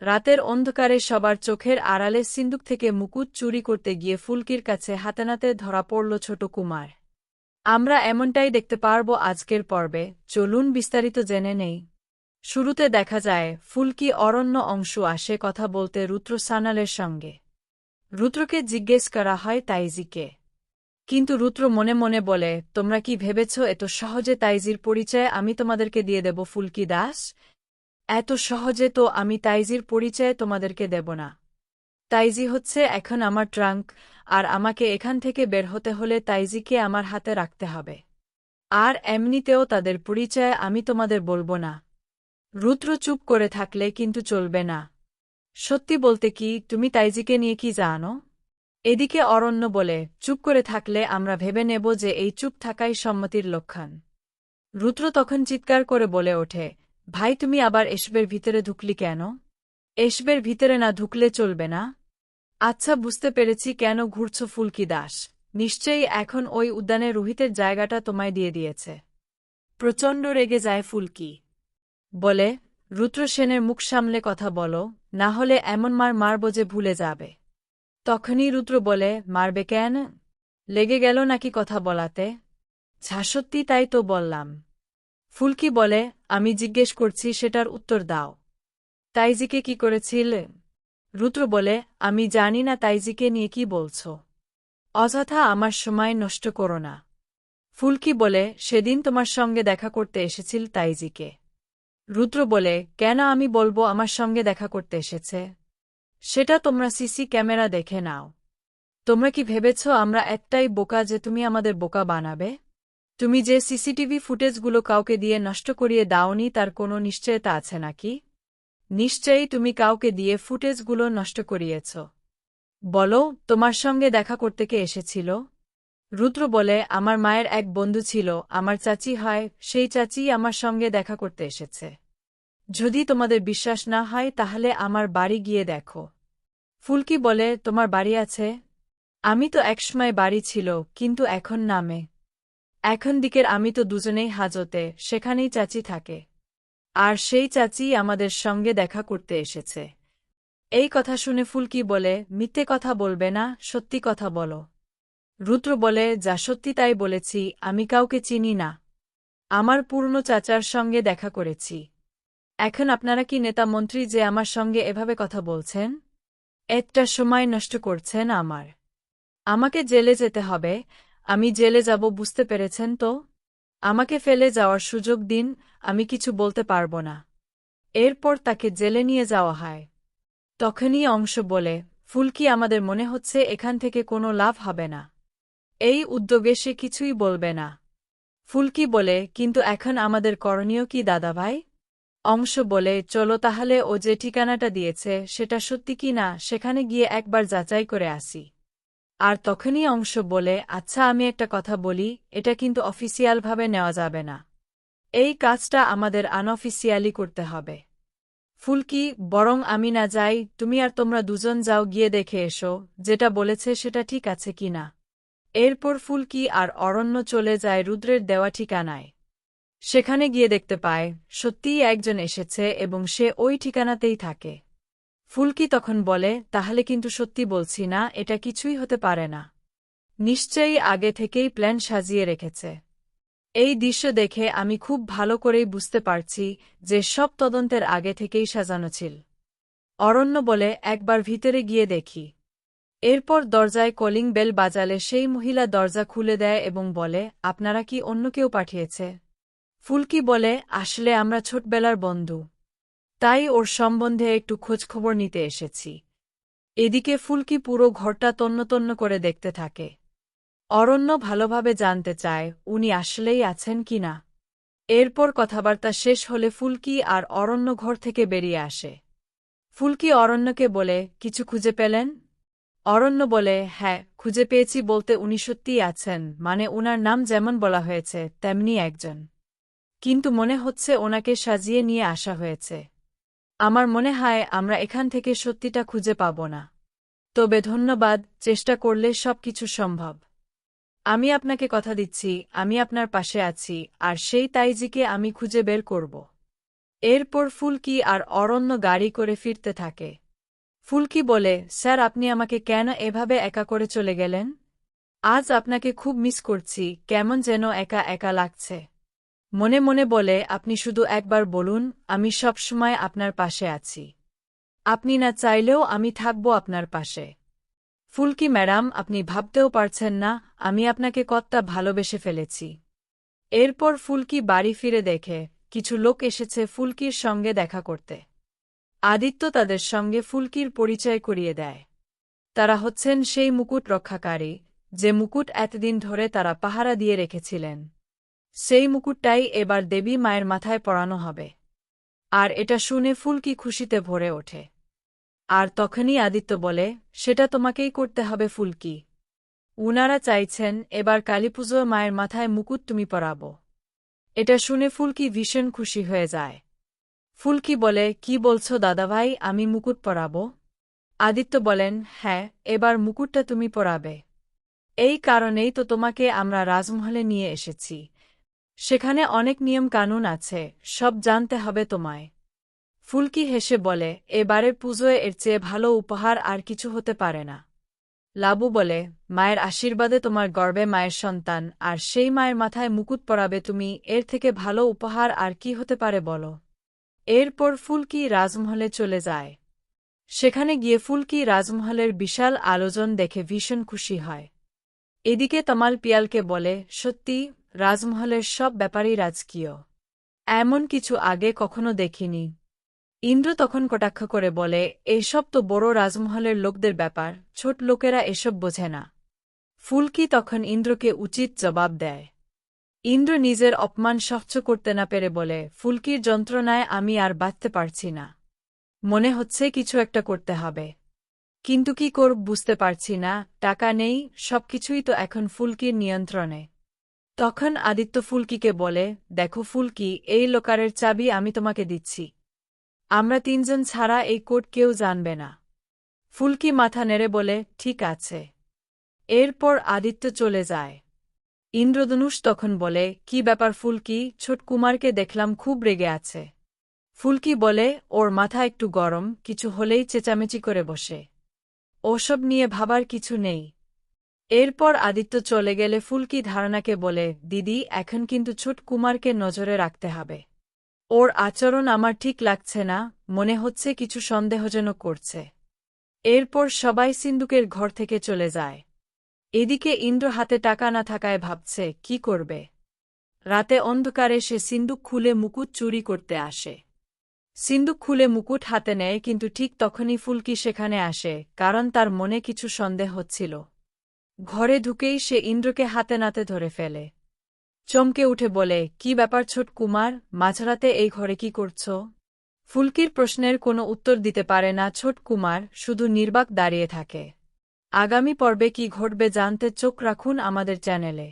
রাতের অন্ধকারে সবার চোখের আড়ালে সিন্দুক থেকে মুকুট চুরি করতে গিয়ে ফুলকির কাছে হাতেনাতে ধরা পড়ল ছোট কুমার। আমরা এমনটাই দেখতে পারব আজকের পর্বে, চলুন বিস্তারিত জেনে নেই। শুরুতে দেখা যায়, ফুলকি অরণ্য অংশ আসে কথা বলতে রুদ্র সানালের সঙ্গে। রুদ্রকে জিজ্ঞেস করা হয় তাইজিকে। কিন্তু রুদ্র মনে মনে বলে, তোমরা কি ভেবেছ এত সহজে তাইজির পরিচয় আমি তোমাদেরকে দিয়ে দেব, ফুলকি দাস? এত সহজে তো আমি তাইজির পরিচয় তোমাদেরকে দেব না। তাইজি হচ্ছে এখন আমার ট্রাঙ্ক, আর আমাকে এখান থেকে বের হতে হলে তাইজিকে আমার হাতে রাখতে হবে। আর এমনিতেও তাদের পরিচয় আমি তোমাদের বলব না। রুদ্র চুপ করে থাকলে কিন্তু চলবে না। সত্যি বলতে কি, তুমি তাইজিকে নিয়ে কি জানো? এদিকে অরণ্য বলে, চুপ করে থাকলে আমরা ভেবে নেব যে এই চুপ থাকাই সম্মতির লক্ষণ। রুদ্র তখন চিৎকার করে বলে ওঠে ভাই, তুমি আবার এসবের ভিতরে ঢুকলি কেন? এসবের ভিতরে না ঢুকলে চলবে না? আচ্ছা বুঝতে পেরেছি কেন ঘুরছ ফুলকি দাস। নিশ্চয়ই এখন ওই উদ্যানে রোহিতের জায়গাটা তোমায় দিয়ে দিয়েছে। প্রচণ্ড রেগে যায় ফুলকি। বলে, রুদ্র সেনের মুখ সামলে কথা বলো, না হলে এমন মার মারব যে ভুলে যাবে। তখনই রুদ্র বলে, মারবে কেন? লেগে গেল নাকি কথা বলাতে? ঝাসত্যি তাই তো বললাম। ফুলকি বলে, আমি জিজ্ঞেস করছি, সেটার উত্তর দাও। তাইজিকে কি করেছিল? রুদ্র বলে, আমি জানি না তাইজিকে নিয়ে কি বলছ। অযথা আমার সময় নষ্ট করো না। ফুলকি বলে, সেদিন তোমার সঙ্গে দেখা করতে এসেছিল তাইজিকে। রুদ্র বলে, কেন আমি বলব আমার সঙ্গে দেখা করতে এসেছে? সেটা তোমরা সিসি ক্যামেরা দেখে নাও। তোমরা কি ভেবেছ আমরা একটাই বোকা যে তুমি আমাদের বোকা বানাবে? তুমি যে সিসিটিভি ফুটেজগুলো কাউকে দিয়ে নষ্ট করিয়ে দাওনি তার কোনো নিশ্চয়তা আছে নাকি? নিশ্চয়ই তুমি কাউকে দিয়ে ফুটেজগুলো নষ্ট করিয়েছ। বলো, তোমার সঙ্গে দেখা করতে কে এসেছিল? রুদ্র বলে, আমার মায়ের এক বন্ধু ছিল, আমার চাচি হয়, সেই চাচি আমার সঙ্গে দেখা করতে এসেছে। যদি তোমাদের বিশ্বাস না হয়, তাহলে আমার বাড়ি গিয়ে দেখো। ফুলকি বলে, তোমার বাড়ি আছে? আমি তো একসময় বাড়ি ছিল, কিন্তু এখন নামে। এখন দিকের আমি তো দুজনেই হাজতে, সেখানেই চাচি থাকে। আর সেই চাচি আমাদের সঙ্গে দেখা করতে এসেছে। এই কথা শুনে ফুলকি বলে, মিথ্যে কথা বলবে না, সত্যি কথা বলো। রুদ্র বলে, যা সত্যি তাই বলেছি, আমি কাউকে চিনি না। আমার পূর্ণ চাচার সঙ্গে দেখা করেছি। এখন আপনারা কি নেতা মন্ত্রী যে আমার সঙ্গে এভাবে কথা বলছেন? একটা সময় নষ্ট করছেন আমার। আমাকে জেলে যেতে হবে আমি জেলে যাব, বুঝতে পেরেছেন তো? আমাকে ফেলে যাওয়ার সুযোগ দিন, আমি কিছু বলতে পারব না। এরপর তাকে জেলে নিয়ে যাওয়া হয়। তখনই অংশ বলে ফুলকি আমাদের মনে হচ্ছে এখান থেকে কোনো লাভ হবে না? এই উদ্যোগে সে কিছুই বলবে না। ফুলকি বলে, কিন্তু এখন আমাদের করণীয় কি দাদাভাই অংশ বলে, চলো তাহলে ও যে ঠিকানাটা দিয়েছে, সেটা সত্যি কি না, সেখানে গিয়ে একবার যাচাই করে আসি। আর তখনই অংশ বলে আচ্ছা আমি একটা কথা বলি, এটা কিন্তু অফিসিয়ালভাবে নেওয়া যাবে না। এই কাজটা আমাদের আনঅফিসিয়ালি করতে হবে। ফুলকি, বরং আমি না যাই, তুমি আর তোমরা দুজন যাও, গিয়ে দেখে এসো, যেটা বলেছে সেটা ঠিক আছে কি না? এরপর ফুলকি আর অরণ্য চলে যায় রুদ্রের দেওয়া ঠিকানায়। সেখানে গিয়ে দেখতে পায়, সত্যিই একজন এসেছে এবং সে ওই ঠিকানাতেই থাকে। ফুলকি তখন বলে, তাহলে কিন্তু সত্যি বলছি না, এটা কিছুই হতে পারে না। নিশ্চয়ই আগে থেকেই প্ল্যান সাজিয়ে রেখেছে। এই দৃশ্য দেখে আমি খুব ভালো করেই বুঝতে পারছি যে সব তদন্তের আগে থেকেই সাজানো ছিল। অরণ্য বলে, একবার ভিতরে গিয়ে দেখি। এরপর দরজায় কলিং বেল বাজালে সেই মহিলা দরজা খুলে দেয় এবং বলে, আপনারা কি অন্য কেউ পাঠিয়েছে? ফুলকি বলে, আসলে আমরা ছোটবেলার বন্ধু। তাই ওর সম্বন্ধে একটু খোঁজখবর নিতে এসেছি। এদিকে ফুলকি পুরো ঘরটা তন্নতন্ন করে দেখতে থাকে। অরণ্য ভালোভাবে জানতে চায়, উনি আসলেই আছেন কি না। এরপর কথাবার্তা শেষ হলে ফুলকি আর অরণ্য ঘর থেকে বেরিয়ে আসে। ফুলকি অরণ্যকে বলে, কিছু খুঁজে পেলেন? অরণ্য বলে হ্যাঁ খুঁজে পেয়েছি বলতে উনি সত্যিই আছেন মানে উনার নাম যেমন বলা হয়েছে, তেমনি একজন। কিন্তু মনে হচ্ছে ওনাকে সাজিয়ে নিয়ে আসা হয়েছে। আমার মনে হয় আমরা এখান থেকে সত্যিটা খুঁজে পাব না। তবে ধন্যবাদ, চেষ্টা করলে সব কিছু সম্ভব। আমি আপনাকে কথা দিচ্ছি, আমি আপনার পাশে আছি, আর সেই তাইজিকে আমি খুঁজে বের করব। এরপর ফুলকি আর অরণ্য গাড়ি করে ফিরতে থাকে। ফুলকি বলে, স্যার, আপনি আমাকে কেন এভাবে একা করে চলে গেলেন? আজ আপনাকে খুব মিস করছি, কেমন যেন একা একা লাগছে। মনে মনে বলে, আপনি শুধু একবার বলুন, আমি সবসময় আপনার পাশে আছি। আপনি না চাইলেও আমি থাকব আপনার পাশে। ফুলকি ম্যাডাম, আপনি ভাবতেও পারছেন না, আমি আপনাকে কতটা ভালোবেসে ফেলেছি। এরপর ফুলকি বাড়ি ফিরে দেখে, কিছু লোক এসেছে ফুলকির সঙ্গে দেখা করতে। আদিত্য তাদের সঙ্গে ফুলকির পরিচয় করিয়ে দেয়। তারা হচ্ছেন সেই মুকুট রক্ষাকারী, যে মুকুট এতদিন ধরে তারা পাহারা দিয়ে রেখেছিলেন। সেই মুকুটটাই এবার দেবী মায়ের মাথায় পরানো হবে। আর এটা শুনে ফুলকি খুশিতে ভরে ওঠে। আর তখনই আদিত্য বলে, সেটা তোমাকেই করতে হবে ফুলকি। উনারা চাইছেন এবার কালীপুজো মায়ের মাথায় মুকুট তুমি পরাব। এটা শুনে ফুলকি ভীষণ খুশি হয়ে যায়। ফুলকি বলে, কি বলছো দাদাভাই, আমি মুকুট পরাব? আদিত্য বলেন হ্যাঁ এবার মুকুটটা তুমি পরাবে। এই কারণেই তো তোমাকে আমরা রাজমহলে নিয়ে এসেছি। সেখানে অনেক নিয়ম কানুন আছে, সব জানতে হবে তোমায়। ফুলকি হেসে বলে, এবারের পুজোয় এর চেয়ে ভালো উপহার আর কিছু হতে পারে না। লাবু বলে, মায়ের আশীর্বাদে তোমার গর্বে মায়ের সন্তান, আর সেই মায়ের মাথায় মুকুট পরাবে তুমি, এর থেকে ভালো উপহার আর কি হতে পারে বলো? এরপর ফুলকি রাজমহলে চলে যায়। সেখানে গিয়ে ফুলকি রাজমহলের বিশাল আলোজন দেখে ভীষণ খুশি হয়। এদিকে তমাল পিয়ালকে বলে, সত্যি, রাজমহলের সব ব্যাপারই রাজকীয়। এমন কিছু আগে কখনো দেখিনি। ইন্দ্র তখন কটাক্ষ করে বলে এইসব তো বড় রাজমহলের লোকদের ব্যাপার, ছোট লোকেরা এসব বোঝে না। ফুলকি তখন ইন্দ্রকে উচিত জবাব দেয়। ইন্দ্র নিজের অপমান সহ্য করতে না পেরে বলে, ফুলকির যন্ত্রণায় আমি আর বাঁচতে পারছি না। মনে হচ্ছে কিছু একটা করতে হবে। কিন্তু কি করব বুঝতে পারছি না, টাকা নেই, সবকিছুই তো এখন ফুলকির নিয়ন্ত্রণে। তখন আদিত্য ফুলকিকে বলে, দেখো ফুলকি, এই লোকারের চাবি আমি তোমাকে দিচ্ছি। আমরা তিনজন ছাড়া এই কোট কেউ জানবে না। ফুলকি মাথা নেড়ে বলে, ঠিক আছে। এরপর আদিত্য চলে যায়। ইন্দ্রধনুষ তখন বলে, কি ব্যাপার ফুলকি? ছোট কুমারকে দেখলাম খুব রেগে আছে। ফুলকি বলে, ওর মাথা একটু গরম, কিছু হলেই চেঁচামেচি করে বসে। ওসব নিয়ে ভাবার কিছু নেই। এরপর আদিত্য চলে গেলে ফুলকি ধারণাকে বলে, দিদি, এখন কিন্তু ছোট কুমারকে নজরে রাখতে হবে। ওর আচরণ আমার ঠিক লাগছে না, মনে হচ্ছে কিছু সন্দেহজনক করছে। এরপর সবাই সিন্দুকের ঘর থেকে চলে যায়। এদিকে ইন্দ্র হাতে টাকা না থাকায় ভাবছে, কি করবে? রাতে অন্ধকারে সে সিন্দুক খুলে মুকুট চুরি করতে আসে। সিন্দুক খুলে মুকুট হাতে নেয়, কিন্তু ঠিক তখনই ফুলকি সেখানে আসে, কারণ তার মনে কিছু সন্দেহ হচ্ছিল। ঘরে ঢুকেই সে ইন্দ্রকে হাতে নাতে ধরে ফেলে। চমকে উঠে বলে, কি ব্যাপার ছোট কুমার, মাঝরাতে এই ঘরে কি করছ? ফুলকির প্রশ্নের কোনো উত্তর দিতে পারে না ছোট কুমার, শুধু নির্বাক দাঁড়িয়ে থাকে। আগামী পর্বে কি ঘটবে জানতে চোখ রাখুন আমাদের চ্যানেলে।